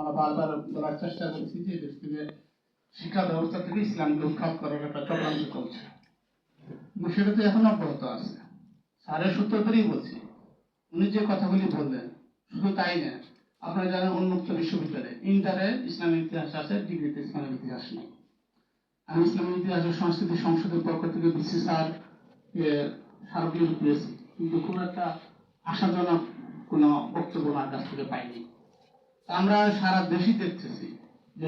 আমরা বারবার বলার চেষ্টা করছি যে দেশ শিক্ষা ব্যবস্থা থেকে ইসলামকে উৎখাত করার একটা চক্রান্ত চলছে। সেটা তো এখন অব্যাহত আছে। স্যারের সূত্র ধরেই বলছি, উনি যে কথাগুলি বললেন, শুধু তাই না, আপনারা জানেন উন্মুক্ত বিশ্ববিদ্যালয়ে ইন্টারে ইসলামের ইতিহাস আছে, ডিগ্রিতে ইসলামের ইতিহাস নেই। আমি ইসলামের ইতিহাস ও সংস্কৃতি সংসদের পক্ষ থেকে বিসি স্যার স্মারকলিপি পেয়েছি কিন্তু খুব একটা আশাজনক কোনো বক্তব্য আমার কাছ থেকে পাইনি। আমরা সারা দেশই দেখতেছি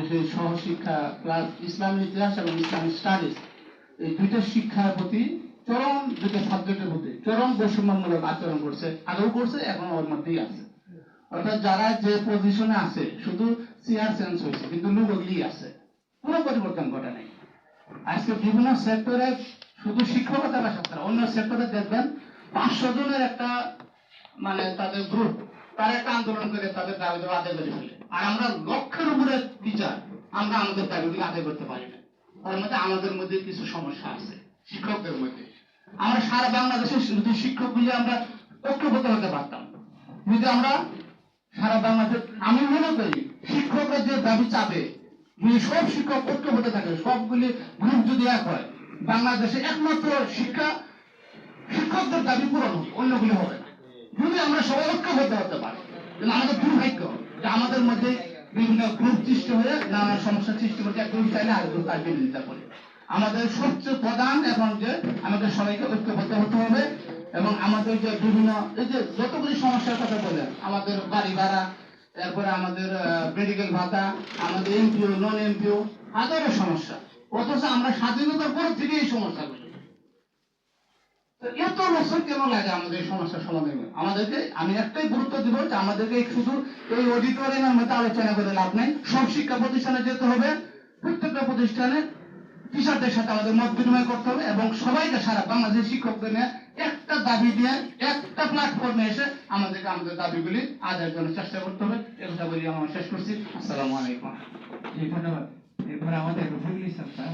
সেই সহশিক্ষা প্লাস ইসলামিক ইতিহাস এবং ইসলামিক স্টাডিজ, এই দুইটা শিক্ষার প্রতি চরম দুটো সাবজেক্টের প্রতি চরম বৈষম্যমূলক আচরণ করছে, আগেও করছে, এখন ওর মধ্যেই আছে। অর্থাৎ যারা যে পজিশনে আছে, শুধু চেয়ার চেঞ্জ হয়েছে, কিন্তু লোক ওগুলি আছে, কোনো পরিবর্তন ঘটে নাই। আজকে বিভিন্ন সেক্টরে শুধু শিক্ষকতা ছাত্র অন্য সেক্টরে দেখবেন পাঁচশো জনের একটা মানে তাদের গ্রুপ তারা একটা আন্দোলন করে তাদের দাবিগুলো আদায় করে ফেলে। আর আমরা লক্ষের উপরে টিচার আমরা আমাদের দাবিগুলো আদায় করতে পারি না। তার মধ্যে আমাদের মধ্যে কিছু সমস্যা আছে। শিক্ষকদের মধ্যে। আমরা সারা বাংলাদেশের যদি শিক্ষক মিলে আমরা ঐক্যবদ্ধ হতে পারতাম। যদি আমরা সারা বাংলাদেশ আমি মনে করি শিক্ষকরা যে দাবি চাবে যদি সব শিক্ষক ঐক্যবদ্ধ থাকে সবগুলি গ্রুপ যদি এক হয় বাংলাদেশে একমাত্র শিক্ষা শিক্ষকদের দাবি পূরণ হবে অন্যগুলি হবে যদি আমরা সবাই ঐক্যবদ্ধ হতে পারি। আমাদের দুর্ভাগ্য, যে আমাদের মধ্যে বিভিন্ন গ্রুপ সৃষ্টি হয়ে নানা সমস্যা সৃষ্টি করছে এক চাইলে আর তার বিরোধিতা করে আমাদের সবচেয়ে প্রধান এখন যে আমাদের সবাইকে ঐক্যবদ্ধ হতে হবে এবং আমাদের যে বিভিন্ন, এই যে যতগুলি সমস্যার কথা বলেন আমাদের বাড়ি ভাড়া তারপরে আমাদের মেডিকেল ভাতা, আমাদের এমপিও নন এমপিও হাজারো সমস্যা। অথচ আমরা স্বাধীনতার পর থেকে এই সমস্যাগুলো তো এত বছর কেন লাগে আমাদের এই সমস্যার সমাধান আমাদেরকে, আমি একটাই গুরুত্ব দিব যে আমাদেরকে শুধু এই অডিটোরিয়ামের মধ্যে আলোচনা করে লাভ নাই। সব শিক্ষা প্রতিষ্ঠানে যেতে হবে। প্রত্যেকটা প্রতিষ্ঠানে টিচারদের সাথে আমাদের মত বিনিময় করতে হবে এবং সবাইকে সারা বাংলাদেশের শিক্ষকদের নিয়ে একটা দাবি দিয়ে একটা প্ল্যাটফর্মে এসে আমাদেরকে আমাদের দাবিগুলি আদায়ের জন্য চেষ্টা করতে হবে। এ কথা বলি, আমার শেষ করছি। আসসালামু আলাইকুম। ধন্যবাদ। এরপরে আমাদের রফিকুল ইসলাম স্যার।